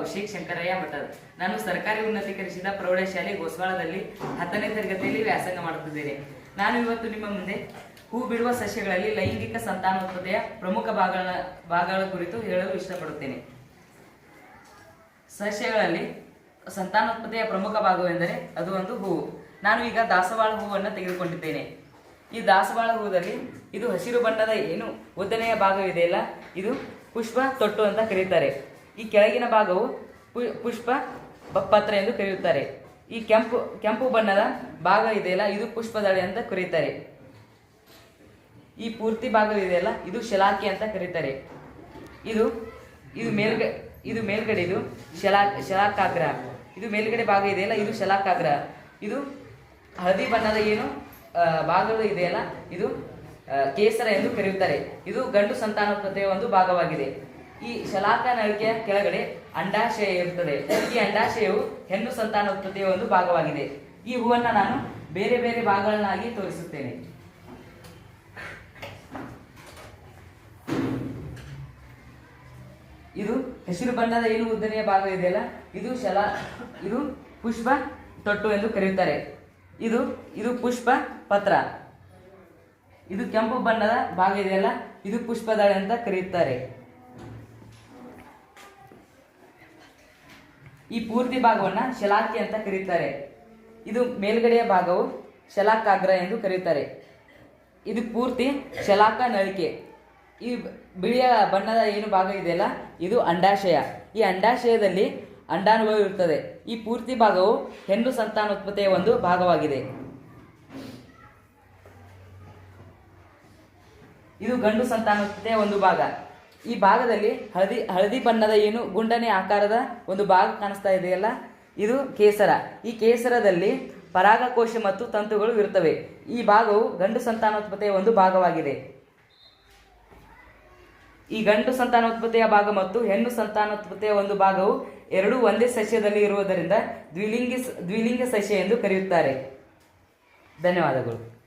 ಅಭಿಷೇಕ್ ಶಂಕರಯ್ಯ ಮಠದ ನಾನು ಸರ್ಕಾರಿ ಉನ್ನತೀಕರಿಸಿದ ಪ್ರೌಢಶಾಲೆ ಗೋಸ್ವಾಳದಲ್ಲಿ ಹತ್ತನೇ ತರಗತಿಯಲ್ಲಿ ವ್ಯಾಸಂಗ ಮಾಡುತ್ತಿದ್ದೇನೆ. ನಾನು ಇವತ್ತು ನಿಮ್ಮ ಮುಂದೆ ಹೂ ಬಿಡುವ ಸಸ್ಯಗಳಲ್ಲಿ ಲೈಂಗಿಕ ಸಂತಾನೋತ್ಪತ್ತಿಯ ಪ್ರಮುಖ ಭಾಗಗಳ ಭಾಗಗಳ ಕುರಿತು ಹೇಳಲು ಇಷ್ಟಪಡುತ್ತೇನೆ. ಸಸ್ಯಗಳಲ್ಲಿ ಸಂತಾನೋತ್ಪತ್ತಿಯ ಪ್ರಮುಖ ಭಾಗವೆಂದರೆ ಅದು ಒಂದು ಹೂವು. ನಾನು ಈಗ ದಾಸವಾಳ ಹೂವನ್ನು ತೆಗೆದುಕೊಂಡಿದ್ದೇನೆ. ಈ ದಾಸವಾಳ ಹೂದಲ್ಲಿ ಇದು ಹಸಿರು ಬಣ್ಣದ ಏನು ಉದ್ದನೆಯ ಭಾಗವಿದೆಯಲ್ಲ? ಇದು ಪುಷ್ಪ ತೊಟ್ಟು ಅಂತ ಕರೆಯುತ್ತಾರೆ ಈ ಕೆಳಗಿನ ಭಾಗವು ಪುಷ್ಪ ಪತ್ರ ಎಂದು ಕರೆಯುತ್ತಾರೆ. ಈ ಕೆಂಪು ಕೆಂಪು ಬಣ್ಣದ ಭಾಗ ಇದೆಯಲ್ಲ, ಇದು ಪುಷ್ಪದಳೆ ಅಂತ ಕರೀತಾರೆ. ಈ ಪೂರ್ತಿ ಭಾಗವಿದೆಯಲ್ಲ ಇದು ಶಲಾಕಿ ಅಂತ ಕರೀತಾರೆ. ಇದು ಇದು ಮೇಲ್ಗ, ಇದು ಮೇಲ್ಗಡೆ ಇದು ಶಲಾ, ಶಲಾಕಾಗ್ರ. ಇದು ಮೇಲ್ಗಡೆ ಭಾಗ ಇದೆಯಲ್ಲ, ಇದು ಶಲಾಕಾಗ್ರ. ಇದು ಹಳದಿ ಬಣ್ಣದ ಏನು ಭಾಗಗಳು ಇದೆಯಲ್ಲ, ಇದು ಕೇಸರ ಎಂದು ಕರೆಯುತ್ತಾರೆ. ಇದು ಗಂಡು ಸಂತಾನೋತ್ಪತ್ತಿಯ ಒಂದು ಭಾಗವಾಗಿದೆ. ಈ ಶಲಾಕ ನಳಿಕೆಯ ಕೆಳಗಡೆ ಅಂಡಾಶಯ ಇರುತ್ತದೆ ಈ ಅಂಡಾಶಯವು ಹೆಣ್ಣು ಸಂತಾನೋತ್ಪತ್ತಿಯ ಒಂದು ಭಾಗವಾಗಿದೆ. ಈ ಹೂವನ್ನು ನಾನು ಬೇರೆ ಬೇರೆ ಭಾಗಗಳನ್ನಾಗಿ ತೋರಿಸುತ್ತೇನೆ. ಇದು ಹಸಿರು ಬಣ್ಣದ ಏನು ಉದ್ದನೆಯ ಭಾಗ ಇದೆಯಲ್ಲ ಇದು ಶಲ, ಇದು ಪುಷ್ಪ ತೊಟ್ಟು ಎಂದು ಕರೆಯುತ್ತಾರೆ. ಇದು ಇದು ಪುಷ್ಪ ಪತ್ರ. ಇದು ಕೆಂಪು ಬಣ್ಣದ ಭಾಗ ಇದೆಯಲ್ಲ ಇದು ಪುಷ್ಪದಳೆ ಅಂತ ಕರೆಯುತ್ತಾರೆ. ಈ ಪೂರ್ತಿ ಭಾಗವನ್ನ ಶಲಾಕಿ ಅಂತ ಕರೀತಾರೆ. ಇದು ಮೇಲ್ಗಡೆಯ ಭಾಗವು ಶಲಾಕಾಗ್ರ ಎಂದು ಕರೆಯುತ್ತಾರೆ ಇದು ಪೂರ್ತಿ ಶಲಾಕ ನಳಿಕೆ. ಈ ಬಿಳಿಯ ಬಣ್ಣದ ಏನು ಭಾಗ ಇದೆಯಲ್ಲ, ಇದು ಅಂಡಾಶಯ. ಈ ಅಂಡಾಶಯದಲ್ಲಿ ಅಂಡಾಣುಗಳು ಇರುತ್ತದೆ ಈ ಪೂರ್ತಿ ಭಾಗವು ಹೆಣ್ಣು ಸಂತಾನೋತ್ಪತ್ತಿಯ ಒಂದು ಭಾಗವಾಗಿದೆ. ಇದು ಗಂಡು ಸಂತಾನೋತ್ಪತ್ತಿಯ ಒಂದು ಭಾಗ. ಈ ಭಾಗದಲ್ಲಿ ಹಳದಿ ಹಳದಿ ಬಣ್ಣದ ಏನು ಗುಂಡನೆ ಆಕಾರದ ಒಂದು ಭಾಗ ಕಾಣಿಸ್ತಾ ಇದೆಯಲ್ಲ ಇದು ಕೇಸರ. ಈ ಕೇಸರದಲ್ಲಿ ಪರಾಗಕೋಶ ಮತ್ತು ತಂತುಗಳು ಇರುತ್ತವೆ. ಈ ಭಾಗವು ಗಂಡು ಸಂತಾನೋತ್ಪತ್ತಿಯ ಒಂದು ಭಾಗವಾಗಿದೆ. ಈ ಗಂಡು ಸಂತಾನೋತ್ಪತ್ತಿಯ ಭಾಗ ಮತ್ತು ಹೆಣ್ಣು ಸಂತಾನೋತ್ಪತ್ತಿಯ ಒಂದು ಭಾಗವು ಎರಡೂ ಒಂದೇ ಸಸ್ಯದಲ್ಲಿ ಇರುವುದರಿಂದ ದ್ವಿಲಿಂಗಿ ದ್ವಿಲಿಂಗ ಸಸ್ಯ ಎಂದು ಕರೆಯುತ್ತಾರೆ. ಧನ್ಯವಾದಗಳು.